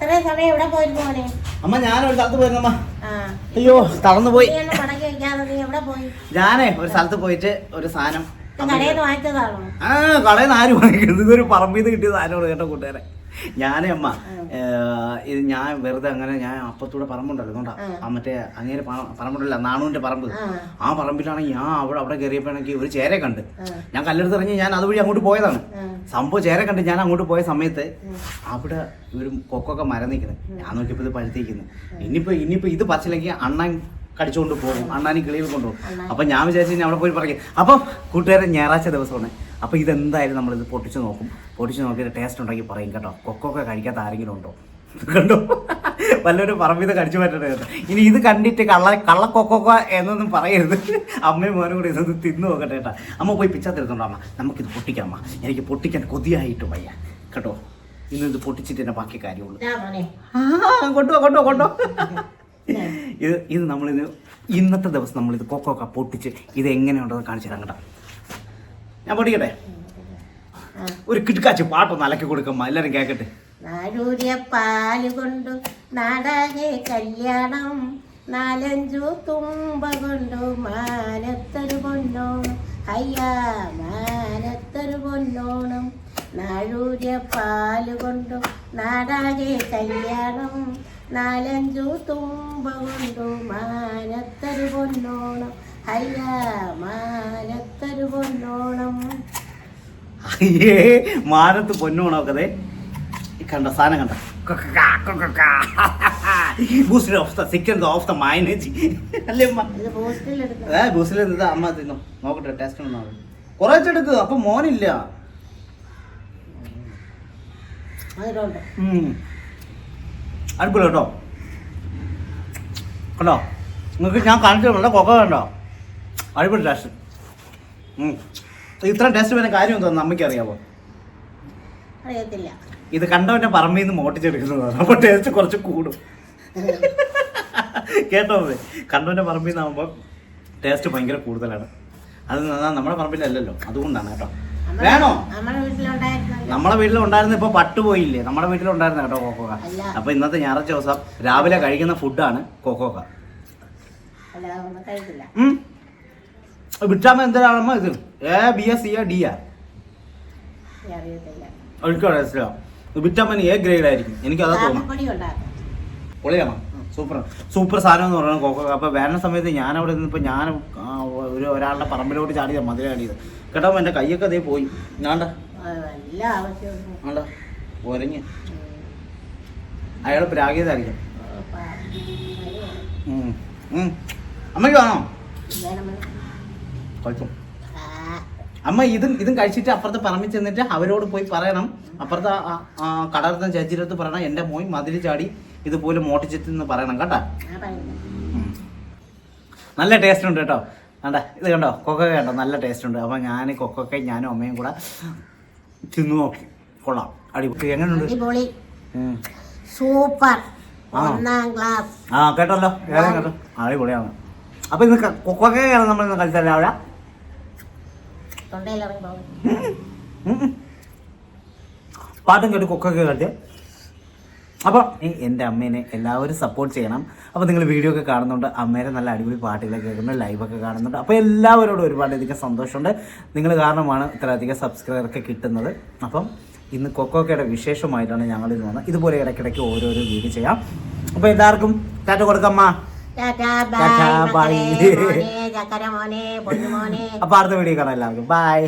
ഇത്രയും സമയം എവിടെ പോയിരുന്നു മോനെ? അമ്മ ഞാൻ ഒരു സ്ഥലത്ത് പോയിരുന്നമ്മ അയ്യോ തളർന്നു പോയി. മടക്കി വെക്കാതെ നീ എവിടെ പോയി? ഞാനേ ഒരു സ്ഥലത്ത് പോയിട്ട് ഒരു സാധനം ഇത് കടയിൽ നിന്ന് വാങ്ങിച്ചതാണോ? ആ കടയിൽ നിന്ന് ആരും വാങ്ങിക്കുന്നത്? ഇതൊരു പറമ്പിൽ നിന്ന് കിട്ടിയ സാധനമാണ് കേട്ടോ കൂട്ടുകാരെ. ഞാനേ അമ്മ ഇത് ഞാൻ വെറുതെ അങ്ങനെ ഞാൻ അപ്പത്തൂടെ പറമ്പുണ്ടല്ലോ അതുകൊണ്ടാ. ആ. മറ്റേ അങ്ങനെ പറമ്പുണ്ടല്ല നാണുവിന്റെ പറമ്പ്. ആ. പറമ്പിലാണെങ്കിൽ ഞാൻ അവിടെ അവിടെ കയറിയപ്പോഴാണെങ്കിൽ ഒരു ചേരെ കണ്ട്. ഞാൻ കല്ലെടുത്ത് ഇറങ്ങി ഞാൻ അതുവഴി അങ്ങോട്ട് പോയതാണ്. സംഭവം ചേരെ കണ്ട് ഞാൻ അങ്ങോട്ട് പോയ സമയത്ത് അവിടെ ഒരു കൊക്കൊക്കെ മരം നിൽക്കുന്നത് ഞാൻ നോക്കിയപ്പോൾ ഇത് പഴുത്തിരിക്കുന്നു. ഇനിയിപ്പോ ഇനിയിപ്പോ ഇത് പറിച്ചില്ലെങ്കിൽ അണ്ണൻ കടിച്ചുകൊണ്ട് പോകും. അണ്ണാനി കിളിയിൽ കൊണ്ടുപോകും. അപ്പൊ ഞാൻ വിചാരിച്ചു ഞാൻ അവിടെ പോയി പറയും. അപ്പം കൂട്ടുകാരെ ഞായറാഴ്ച ദിവസമാണ്. അപ്പൊ ഇതെന്തായാലും ഇത് പൊട്ടിച്ച് നോക്കും. പൊട്ടിച്ച് നോക്കിയിട്ട് ടേസ്റ്റ് ഉണ്ടാക്കി പറയും കേട്ടോ. കൊക്കൊക്കെ കഴിക്കാത്ത ആരെങ്കിലും ഉണ്ടോ? കണ്ടോ? വല്ലവരും പറമ്പിത് കടിച്ചു പറ്റണേ കേട്ടോ ഇനി ഇത് കണ്ടിട്ട് കള്ള കള്ള കൊക്കൊക്ക എന്നൊന്നും പറയരുത്. അമ്മയും മോനും കൂടി ഇതൊന്ന് തിന്നു നോക്കട്ടെ കേട്ടാ. അമ്മ പോയി പിച്ചാത്തിരുന്നുണ്ടോ അമ്മ. നമുക്കിത് പൊട്ടിക്കാം അമ്മ. എനിക്ക് പൊട്ടിക്കാൻ കൊതിയായിട്ട് വയ്യ. കേട്ടോ? ഇന്ന് ഇത് പൊട്ടിച്ചിട്ട് തന്നെ ബാക്കി കാര്യമുള്ളൂ. കൊണ്ടോ കൊണ്ടോ ആ, കൊണ്ടുപോ കൊണ്ടുപോ കൊണ്ടോ ഇത് ഇത് നമ്മളിത് ഇന്നത്തെ ദിവസം നമ്മളിത് കൊക്കോക്ക പൊട്ടിച്ച് ഇത് എങ്ങനെയുണ്ടെന്ന് കാണിച്ചു തരാം കേട്ടോ. ഞാൻ പൊട്ടിക്കട്ടെ. ഒരു കിടക്കാച്ച് പാട്ടൊന്ന് അലക്കി കൊടുക്കാം എല്ലാവരും കേൾക്കട്ടെ നാടൂരിയ പാൽ കൊണ്ടു നാടാകെ കല്യാണം. നാലഞ്ചു തുമ്പ കൊണ്ടു മാനത്തൊരു പൊന്നോണം. അയ്യാ മാനത്തൊരു പൊന്നോണം. നാഴൂര്യ പാൽ കൊണ്ടു നാടാകെ കല്യാണം. നാലഞ്ചു തുമ്പ കൊണ്ടു മാനത്തരു പൊന്നോണം. അയ്യ മാനത്തരു പൊന്നോണം. അയ്യേ മാനത്ത് പൊന്നോണം ഈ കണ്ട സാധനം കണ്ട. അല്ലേ അമ്മ? ഏ ബൂസ്റ്റിൽ അമ്മ തിന്നു നോക്കട്ടെ ടേസ്റ്റ് അപ്പൊ മോനില്ല. അടിപൊളി കേട്ടോ കണ്ടോ നിങ്ങൾക്ക് ഞാൻ കാണിച്ചു നല്ല കൊക്ക കണ്ടോ അടിപൊളി ടേസ്റ്റ് ഉം. ഇത്ര ടേസ്റ്റ് വരുന്ന കാര്യം എന്തോന്ന് അമ്മയ്ക്ക് അറിയാമോ അറിയത്തില്ല. ഇത് കണ്ടവന്റെ പറമ്പിൽ നിന്ന് മോട്ടിച്ചെടുക്കുന്നതാണ് അപ്പോൾ ടേസ്റ്റ് കുറച്ച് കൂടും. കേട്ടോ? കണ്ടവന്റെ പറമ്പിൽ നിന്നാകുമ്പോൾ ടേസ്റ്റ് ഭയങ്കര കൂടുതലാണ്. അത് നമ്മുടെ പറമ്പിലല്ലല്ലോ. അതുകൊണ്ടാണ് കേട്ടോ. വേണോ? നമ്മളെ വീട്ടിലുണ്ടായിരുന്ന? ഇപ്പൊ പട്ടുപോയില്ലേ നമ്മുടെ വീട്ടിലുണ്ടായിരുന്ന കേട്ടോ കോക്കോക്ക അല്ല. അപ്പൊ ഇന്നത്തെ ഞായറാഴ്ച ദിവസം രാവിലെ കഴിക്കുന്ന ഫുഡാണ് കോക്കോക്ക വിട്ടാമ എന്തിനാണമ്മ ഇത്? A B S C D ആ. ഒഴിക്കോ വിറ്റാമിൻ എ ഗ്രേഡ് ആയിരിക്കും എനിക്ക് അതാ തോന്നുന്നു പൊളിയാണോ? സൂപ്പർ സൂപ്പർ സാധനം എന്ന് പറയുന്നത് കോക്കോ അപ്പോൾ വേണ്ട സമയത്ത് ഞാൻ അവിടെ നിന്നിപ്പോൾ ഞാൻ ഒരു ഒരാളുടെ പറമ്പിലോട്ട് ചാടിയത് മധുര ചാടിയത് കേട്ടോ എന്റെ കൈയൊക്കെ അതേ പോയി. ഞാണ്ട ആണ്ട? ഒരഞ്ഞ്. അയാൾ പ്രാഗിയതായിരിക്കും. അമ്മയ്ക്ക് വേണോ? കഴിക്കും അമ്മ ഇതും ഇതും കഴിച്ചിട്ട് അപ്പുറത്ത് പറമ്പിൽ ചെന്നിട്ട് അവരോട് പോയി പറയണം. അപ്പുറത്തെ കടർത്ത അടുത്ത് പറയണം. എന്റെ മോൻ മതിൽ ചാടി. ഇതുപോലെ മോട്ടിച്ചെന്ന് പറയണം കേട്ടാ. നല്ല ടേസ്റ്റ് ഉണ്ട് കേട്ടോ. കണ്ട ഇത് കണ്ടോ? കൊക്ക കണ്ടോ? നല്ല ടേസ്റ്റ് ഉണ്ട്. അപ്പോൾ ഞാൻ കൊക്കൊക്കെ ഞാനും അമ്മയും കൂടെ തിന്നു നോക്കി. കൊള്ളാം. അടിപൊളി. എങ്ങനെയുണ്ട്. സൂപ്പർ. ആ. കേട്ടല്ലോ? കേട്ടോ അടിപൊളിയാണ്. അപ്പൊ ഇന്ന് കൊക്കൊക്കെ നമ്മൾ ഇന്ന് കളിച്ചല്ലേ അവിടെ. പാട്ടും കേട്ട് കൊക്കൊക്കെ കളിച്ച് അപ്പോൾ എന്റെ അമ്മേനെ എല്ലാവരും സപ്പോർട്ട് ചെയ്യണം. അപ്പോൾ നിങ്ങൾ വീഡിയോ ഒക്കെ കാണുന്നുണ്ട്. അമ്മേനെ നല്ല അടിപൊളി പാട്ടുകളൊക്കെ കേൾക്കുന്നുണ്ട് ലൈവൊക്കെ കാണുന്നുണ്ട്. അപ്പോൾ എല്ലാവരോടും ഒരുപാടധികം സന്തോഷമുണ്ട്. നിങ്ങൾ കാരണമാണ് ഇത്രയധികം സബ്സ്ക്രൈബറൊക്കെ കിട്ടുന്നത്. അപ്പം ഇന്ന് കൊക്കോക്കയുടെ വിശേഷമായിട്ടാണ് ഞങ്ങൾ ഇന്ന് വന്നത്. ഇതുപോലെ ഇടയ്ക്കിടയ്ക്ക് ഓരോരോ വീഡിയോ ചെയ്യാം. അപ്പോൾ എല്ലാവർക്കും ടാറ്റ കൊടുക്കമ്മ. അപ്പൊ അടുത്ത വീഡിയോ കാണാം എല്ലാവർക്കും. ബൈ.